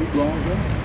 igual já.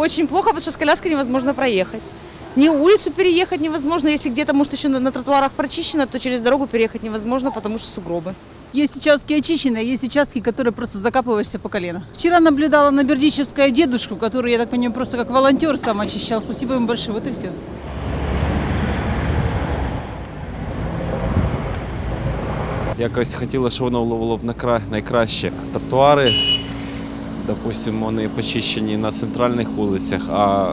Очень плохо, потому что с коляской невозможно проехать. Ни улицу переехать невозможно, если где-то, может, еще на, на тротуарах прочищено, то через дорогу переехать невозможно, потому что сугробы. Есть участки очищенные, есть участки, которые просто закапываешься по колено. Вчера наблюдала на Бердичевское дедушку, который, я так понимаю, просто как волонтер сам очищал. Спасибо им большое. Вот и все. Якось хотіли, щоб воно було б накра- найкраще. Тротуари, допустимо, вони почищені на центральних вулицях, а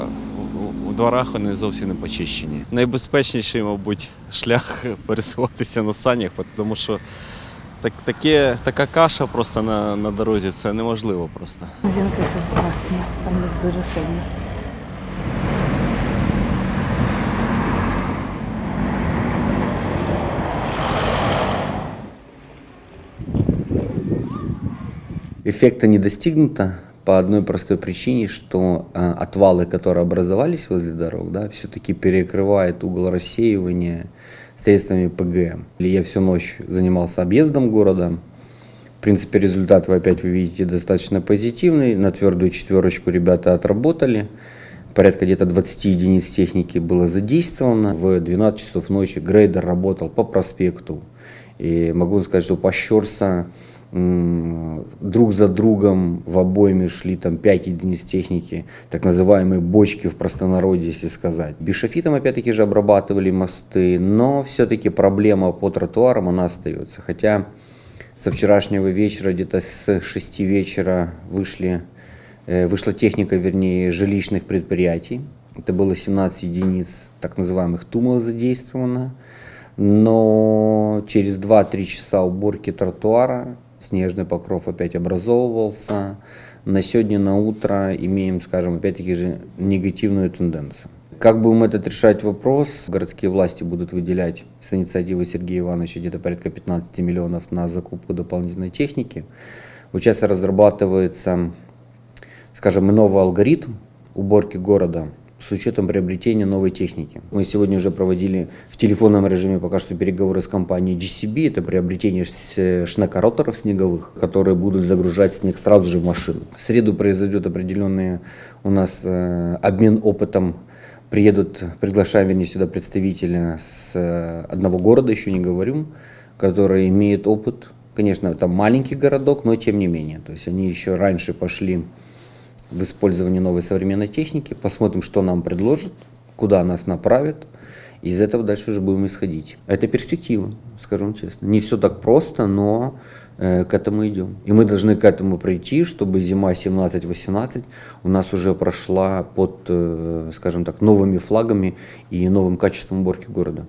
в- дворах вони зовсім не почищені. Найбезпечніший, мабуть, шлях пересуватися на санях, тому що так, таке, така каша просто на, на дорозі це неможливо просто. Жінка ще збагатня, там не дуже сильно. Эффекта не достигнуто по одной простой причине, что э, отвалы, которые образовались возле дорог, да, все-таки перекрывает угол рассеивания средствами ПГМ. Я всю ночь занимался объездом города. В принципе, результат вы опять вы видите достаточно позитивный. На твердую четверочку ребята отработали. Порядка где-то 20 единиц техники было задействовано. В 12 часов ночи грейдер работал по проспекту. И могу сказать, что по Щорса м, друг за другом в обойме шли там 5 единиц техники, так называемые бочки в простонародье, если сказать. Бишофитом опять-таки же обрабатывали мосты, но все-таки проблема по тротуарам она остается. Хотя со вчерашнего вечера, где-то с 6 вечера вышли, э, вышла техника, вернее, жилищных предприятий. Это было 17 единиц так называемых ТУМов задействовано. Но через 2-3 часа уборки тротуара снежный покров опять образовывался. На сегодня, на утро имеем, скажем, опять-таки же негативную тенденцию. Как будем этот решать вопрос? Городские власти будут выделять с инициативы Сергея Ивановича где-то порядка 15 миллионов на закупку дополнительной техники. Вот сейчас разрабатывается, скажем, новый алгоритм уборки города с учетом приобретения новой техники. Мы сегодня уже проводили в телефонном режиме пока что переговоры с компанией GCB. Это приобретение шнекороторов снеговых, которые будут загружать снег сразу же в машину. В среду произойдет определенный у нас э, обмен опытом. Приедут, приглашаем, вернее, сюда представителя с э, одного города, еще не говорю, который имеет опыт. Конечно, это маленький городок, но тем не менее. То есть они еще раньше пошли в использовании новой современной техники, посмотрим, что нам предложат, куда нас направят. Из этого дальше уже будем исходить. Это перспектива, скажем честно. Не все так просто, но э, к этому идем. И мы должны к этому прийти, чтобы зима 17-18 у нас уже прошла под, э, скажем так, новыми флагами и новым качеством уборки города.